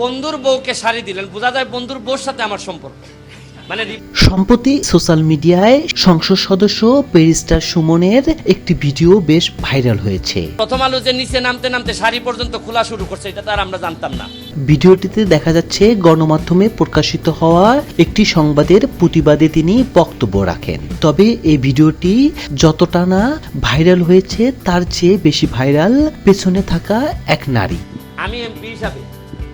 বন্ধুর বউকে শাড়ি দিলেন বোঝা যায় বন্ধুর বউর সাথে আমার সম্পর্ক। মানে সম্প্রতি সোশ্যাল মিডিয়ায় সংসদ সদস্য পেরিস্টার সুমনের একটি ভিডিও বেশ ভাইরাল হয়েছে। প্রথম আলো যে নিচে নামতে নামতে শাড়ি পর্যন্ত খোলা শুরু করছে এটা তো আর আমরা জানতাম না। ভিডিওটিতে দেখা যাচ্ছে গণমাধ্যমে প্রকাশিত হওয়া একটি সংবাদের প্রতিবাদে তিনি বক্তব্য রাখেন। তবে এই ভিডিওটি যতটা না ভাইরাল হয়েছে তার চেয়ে বেশি ভাইরাল পেছনে থাকা এক নারী। আমি এমপি হিসাবে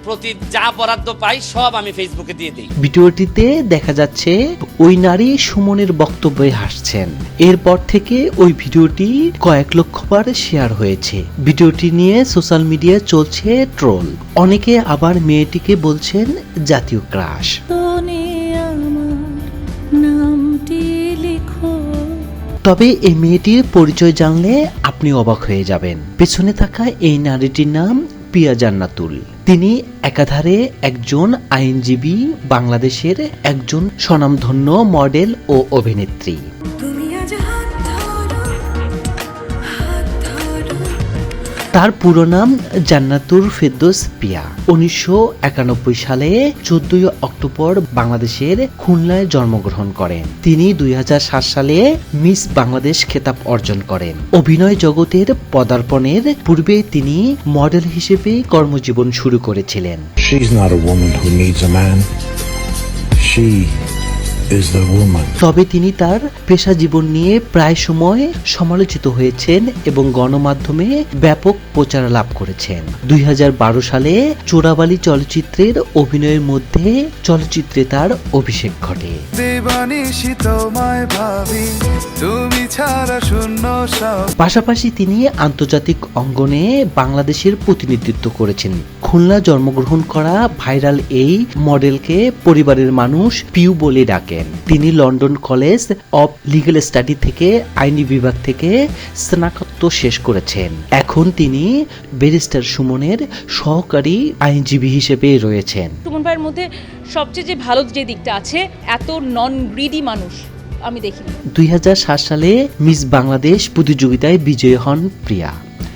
প্রতি যা বরাদ্দ পাই সব আমি ফেসবুকে দিয়ে দিই। ভিডিওটিতে দেখা যাচ্ছে ওই নারী সুমনের বক্তব্যে হাসছেন। এরপর থেকে ওই ভিডিওটি কয়েক লক্ষ বার শেয়ার হয়েছে। ভিডিওটি নিয়ে সোশ্যাল মিডিয়ায় চলছে ট্রোল। অনেকে আবার মেয়েটিকে বলছেন জাতীয় ক্রাশ। নামটি লিখো। তবে এই মেয়েটির পরিচয় জানলে আপনি অবাক হয়ে যাবেন। পেছনে থাকা এই নারীটির নাম পিয়া জান্নাতুল তিনি একাধারে একজন আইনজীবী বাংলাদেশের একজন স্বনামধন্য মডেল ও অভিনেত্রী। তার পুরো নাম জান্নাতুর ফেরদৌস পিয়া উনিশশো একানব্বই সালে চোদ্দই অক্টোবর বাংলাদেশের খুলনায় জন্মগ্রহণ করেন তিনি দুই হাজার সাত সালে মিস বাংলাদেশ খেতাব অর্জন করেন অভিনয় জগতের পদার্পণের পূর্বে তিনি মডেল হিসেবে কর্মজীবন শুরু করেছিলেন. She. তবে তিনি তার পেশা জীবন নিয়ে প্রায় সময় সমালোচিত হয়েছেন এবং গণমাধ্যমে ব্যাপক প্রচার লাভ করেছেন। দুই হাজার বারো সালে চোরাবালি চলচ্চিত্রের অভিনয়ের মধ্যে চলচ্চিত্রে তার অভিষেক ঘটে। ছাড়া শূন্য পাশাপাশি তিনি আন্তর্জাতিক অঙ্গনে বাংলাদেশের প্রতিনিধিত্ব করেছেন। খুলনা জন্মগ্রহণ করা ভাইরাল এই মডেলকে পরিবারের মানুষ পিউ বলে ডাকেন। তিনি London college of legal study থেকে আইনি বিভাগ থেকে স্নাতকোত্তর শেষ করেছেন। এখন তিনি ব্যারিস্টার সুমনের সহকারী আইনজীবী হিসেবে রয়েছেন। সুমন ভাইয়ের মধ্যে সবচেয়ে যে ভালো যে দিকটা আছে এত নন গ্রিডি মানুষ। আমি দেখিনি। দুই সালে মিস বাংলাদেশ প্রতিযোগিতায় বিজয়ী হন প্রিয়া।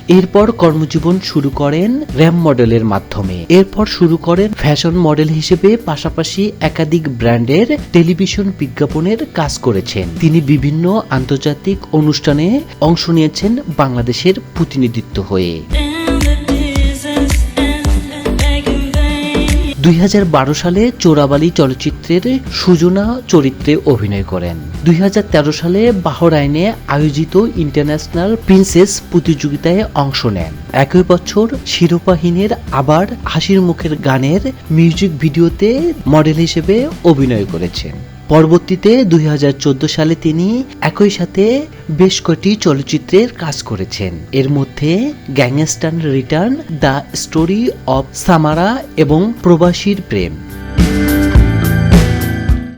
এরপর কর্মজীবন শুরু করেন র্যাম মডেলের মাধ্যমে। এরপর শুরু করেন ফ্যাশন মডেল হিসেবে পাশাপাশি একাধিক ব্র্যান্ডের টেলিভিশন বিজ্ঞাপনের কাজ করেছেন। তিনি বিভিন্ন আন্তর্জাতিক অনুষ্ঠানে অংশ নিয়েছেন বাংলাদেশের প্রতিনিধিত্ব হয়ে। দুই হাজার বারো সালে চোরাবালি চলচ্চিত্রের সুজনা চরিত্রে অভিনয় করেন। দুই হাজার তেরো সালে বাহরাইনে আয়োজিত ইন্টারন্যাশনাল প্রিন্সেস প্রতিযোগিতায় অংশ নেন। একই বছর শিরোপাহীনের আবার হাসির মুখের গানের মিউজিক ভিডিওতে মডেল হিসেবে অভিনয় করেছেন। পরবর্তীতে দুই হাজার চোদ্দ সালে তিনি একই সাথে বেশ কয়েকটি চলচ্চিত্রের কাজ করেছেন। এর মধ্যে gangster return, the story of Samara এবং প্রবাসীর প্রেম।